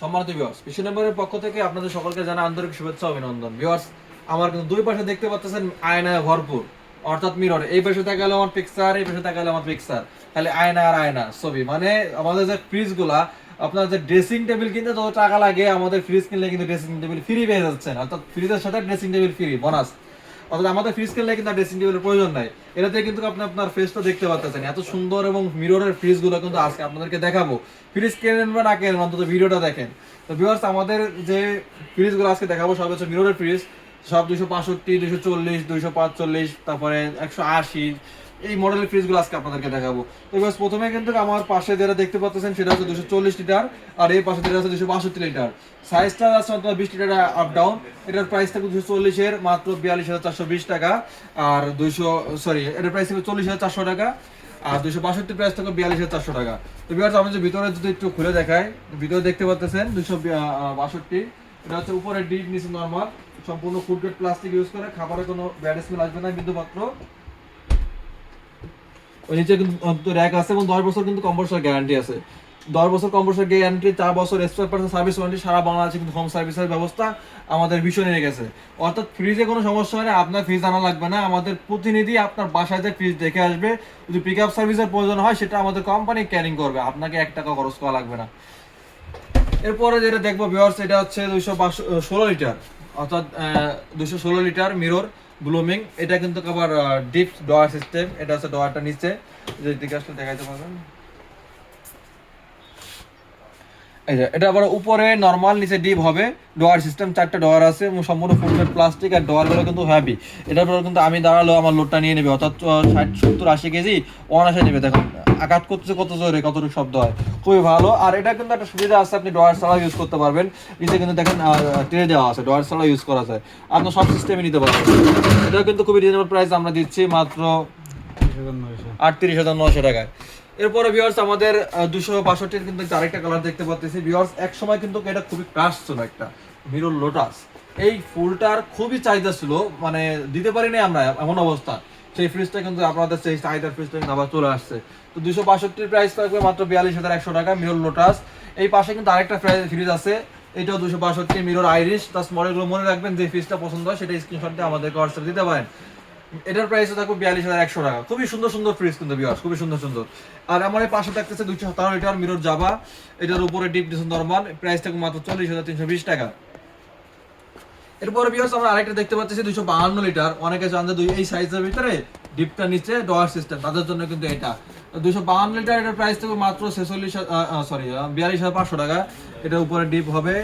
সম্মানিত নম্বরের পক্ষ থেকে আপনাদের সকলকে জানা আন্তরিক শুভেচ্ছা, অভিনন্দন। আমার কিন্তু দুই পাশে দেখতে পাচ্ছেন আয়নায় ভরপুর, অর্থাৎ মিরর এই পাশে আমার পিকচার এই পাশে আমার পিকচার তাহলে আয়না আর আয়না ছবি। মানে আমাদের যে ফ্রিজগুলা, আপনার যে ড্রেসিং টেবিল কিনতে যত টাকা লাগে, আমাদের ফ্রিজ কিনলে কিন্তু ড্রেসিং টেবিল ফ্রি পেয়ে যাচ্ছেন। অর্থাৎ ফ্রিজের সাথে ড্রেসিং টেবিল ফ্রি বোনাস অর্থাৎ আমাদের ফ্রিজ কিনলে কিন্তু ড্রেসিং টেবিলের প্রয়োজন নাই। এটাতে কিন্তু আপনি আপনার ফেসটা দেখতে পাচ্ছেন এত সুন্দর এবং মিররের ফ্রিজগুলো কিন্তু আজকে আপনাদেরকে দেখাবো। ফ্রিজ কেনেন বা না কেনেন অন্তত ভিডিওটা দেখেন। তো ভিউয়ার্স আমাদের যে ফ্রিজগুলো আজকে দেখাবো, সব হচ্ছে মিররের ফ্রিজ সব দুইশো পাঁষট্টি, দুইশো চল্লিশ, দুইশো পাঁচচল্লিশ, তারপরে একশো আশি এই মডেলের ফ্রিজগুলো আজকে আপনাদেরকে দেখাবো। এবার প্রথমে কিন্তু আমার পাশে যেটা দেখতে পাচ্ছেন, সেটা হচ্ছে দুশো চল্লিশ লিটার আর এই পাশে যেটা হচ্ছে দুশো বাষট্টি লিটার সাইজটা আছে আপনার বিশ লিটার আপ ডাউন এটার প্রাইস থাকবে দুশো চল্লিশের, মাত্র বিয়াল্লিশ হাজার চারশো বিশ টাকা, আর দুইশো সরি এটার প্রাইস থাকবে চল্লিশ হাজার চারশো টাকা, আর দুশো বাষট্টি প্রাইস থাকবে বিয়াল্লিশ হাজার চারশো টাকা। তো বিয়ার্স আমি যে ভিতরে যদি একটু খুলে দেখাই, ভিতরে দেখতে পাচ্ছেন দুশো বাষট্টি, এটা হচ্ছে উপরে ডিপ নিচে নর্মাল সম্পূর্ণ ফুড গ্রেড প্লাস্টিক ইউজ করে খাবারে কোনো ব্যাড স্মেল আসবে না বিন্দু মাত্র ওই নিচে কিন্তু র্যাক আছে এবং দশ বছর কিন্তু কম্পোসার গ্যারান্টি আছে। দশ বছর কম্পোসার গ্যারান্টি চার বছর এক্সট্রা পার্সেন্ট সার্ভিস ওয়ারেন্টি সারা বাংলাদেশে কিন্তু হোম সার্ভিসের ব্যবস্থা আমাদের ভীষণ নিয়ে গেছে। অর্থাৎ ফ্রিজে কোনো সমস্যা হলে আপনার ফ্রিজ আনা লাগবে না। আমাদের প্রতিনিধি আপনার বাসায় যে ফ্রিজ দেখে আসবে, যদি পিক আপ সার্ভিসের প্রয়োজন হয়, সেটা আমাদের কোম্পানি ক্যারিং করবে। আপনাকে এক টাকা খরচ করা লাগবে না। এরপরে যেটা দেখব ভিউয়ার্স এটা হচ্ছে দুইশো ষোলো লিটার অর্থাৎ দুশো ষোলো লিটার মিরর ব্লুমিং এটা কিন্তু আবার ডিপ ডয়ার সিস্টেম এটা হচ্ছে ডয়ারটা নিচে। আসলে দেখাইতে পারবেন। এটা আবার উপরে নর্মাল নিচে ডিপ হবে। ডোয়ার সিস্টেম চারটা ডোয়ার আছে। সম্পূর্ণ প্লাস্টিক আর ডোয়ারগুলো কিন্তু হ্যাভি এটার কিন্তু আমি দাঁড়াল আমার লোডটা নিয়ে নেবে। অর্থাৎ ষাট, সত্তর, আশি কেজি অনাশে নেবে। দেখুন আঘাত করছে কত জোরে, কতটুকু শব্দ হয়। খুবই ভালো। আর এটা কিন্তু একটা সুবিধা আছে, আপনি ডয়ার ছাড়া ইউজ করতে পারবেন। নিচে কিন্তু দেখেন ট্রে দেওয়া আছে ডয়ার ছাড়া ইউজ করা যায় আপনার সব সিস্টেমে নিতে পারবেন। এটা কিন্তু খুবই রিজনেবল প্রাইস আমরা দিচ্ছি মাত্র আটত্রিশ হাজার নশো টাকায়। এরপরে ভিউয়ার্স আমাদের দুশো বাষট্টির কিন্তু আরেকটা কালার দেখতে পাচ্ছি ভিউয়ার্স এক সময় কিন্তু এটা খুবই ক্রাশ ছিল একটা মিরর লোটাস এই ফুলটার খুবই চাহিদা ছিল মানে দিতে পারিনি আমরা, এমন অবস্থা। সেই ফ্রিজটা কিন্তু আপনাদের সেই চাহিদার ফ্রিজটা আবার চলে আসছে। তো দুশো বাষট্টির প্রাইস থাকবে মাত্র বিয়াল্লিশ হাজার একশো টাকা লোটাস এই পাশে কিন্তু আরেকটা ফ্রিজ আছে, এটাও দুশো বাষট্টি আইরিশ তার মডেলগুলো মনে রাখবেন যে ফ্রিজটা পছন্দ হয়, সেটা স্ক্রিনশট আমাদেরকে হোয়াটসঅ্যাপ দিতে পারেন। এটার প্রাইস থাকবে বিয়াল্লিশ হাজার একশো টাকা। খুবই সুন্দর সুন্দর ফ্রিজ কিন্তু বিয়ার্স খুবই সুন্দর সুন্দর। আর আমার এই পাশে থাকতেছে দুইশো সতেরো লিটার মিরর জাবা এটার উপরে ডিপ ডিস নর্মাল প্রাইস থাকবে মাত্র চল্লিশ হাজার তিনশো বিশ টাকা। এরপরে বিয়ার্স আমরা আরেকটা দেখতে পাচ্ছি, দুইশো বাহান্ন লিটার। অনেকে জান যে দুই, এই সাইজের ভিতরে ডিপটা নিচে ডয়ার সিস্টেম তাদের জন্য কিন্তু এটা। দুইশো বাহান্ন লিটার, এটার প্রাইস থেকে মাত্র ছেচল্লিশ সরি বিয়াল্লিশ হাজার পাঁচশো টাকা। এটা উপরে ডিপ হবে,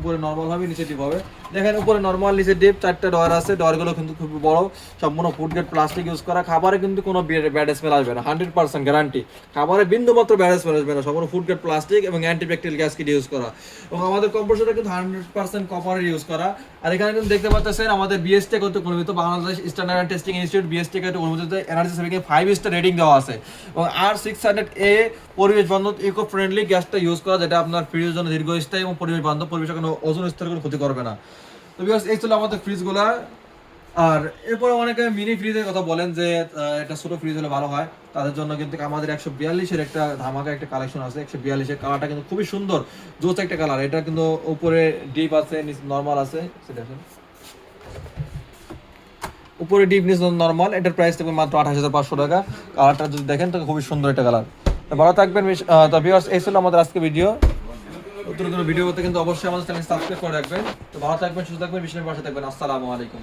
উপরে নর্মাল হবে, নিচে ডিপ হবে। দেখেন উপরে নর্মাল নিচে ডিপ চারটে ডয়ার আছে, ডয়ারগুলো কিন্তু খুব বড়। সম্পূর্ণ ফুড গ্রেড প্লাস্টিক ইউজ করা। খাবারে কিন্তু কোনো ব্যাড স্মেল আসবে না হান্ড্রেড পার্সেন্ট গ্যারান্টি খাবারে বিন্দু মাত্র ব্যাড স্মেল আসবে না, সম্পূর্ণ ফুড গ্রেড প্লাস্টিক এবং অ্যান্টিব্যাকটেরিয়াল গ্যাস কিট ইউজ করা। এবং আমাদের কম্পোসারটা কিন্তু হান্ড্রেড পার্সেন্ট কপারের ইউজ করা। আর এখানে কিন্তু দেখতে পাচ্ছেন, আমাদের বিএসটি করতে অনুমোদিত Bangladesh standard testing institute BST করতে অনুমোদিত এনার্জি সেভিংয়ে ফাইভ স্টার রেটিং দেওয়া আছে। এবং আর সিক্স হান্ড্রেড এ পরিবেশ বান্ধব ইকো ফ্রেন্ডলি গ্যাসটা ইউজ করা, যেটা আপনার ফ্রিজের জন্য দীর্ঘস্থায়ী এবং পরিবেশ বান্ধব, পরিবেশের কোনো ওজন স্তরের কোনো ক্ষতি করবে না। তো বিকজ এই ছিল আমাদের ফ্রিজগুলা। আর এরপরে অনেকে মিনি ফ্রিজের কথা বলেন যে একটা ছোট ফ্রিজ হলে ভালো হয়। তাদের জন্য কিন্তু আমাদের একশো বিয়াল্লিশের একটা ধামাকা একটা কালেকশন আছে। একশো বিয়াল্লিশের কালারটা কিন্তু খুবই সুন্দর, জোস একটা কালার এটা কিন্তু উপরে ডিপ আছে নর্মাল আছে। সেটা উপরে ডিপ নিচ নর্মাল এটার প্রাইস থাকবে মাত্র আঠাশ হাজার পাঁচশো টাকা। কালারটা যদি দেখেন, তো খুবই সুন্দর একটা কালার ভালো থাকবেন তো ভিউয়ার্স এই ছিল আমাদের আজকে ভিডিও নতুন নতুন ভিডিও করতে কিন্তু অবশ্যই আমাদের চ্যানেল সাবস্ক্রাইব করে রাখবেন। তো ভালো থাকবেন, সুস্থ থাকবেন বিশ্বের পাশে থাকবেন। আসসালামু আলাইকুম।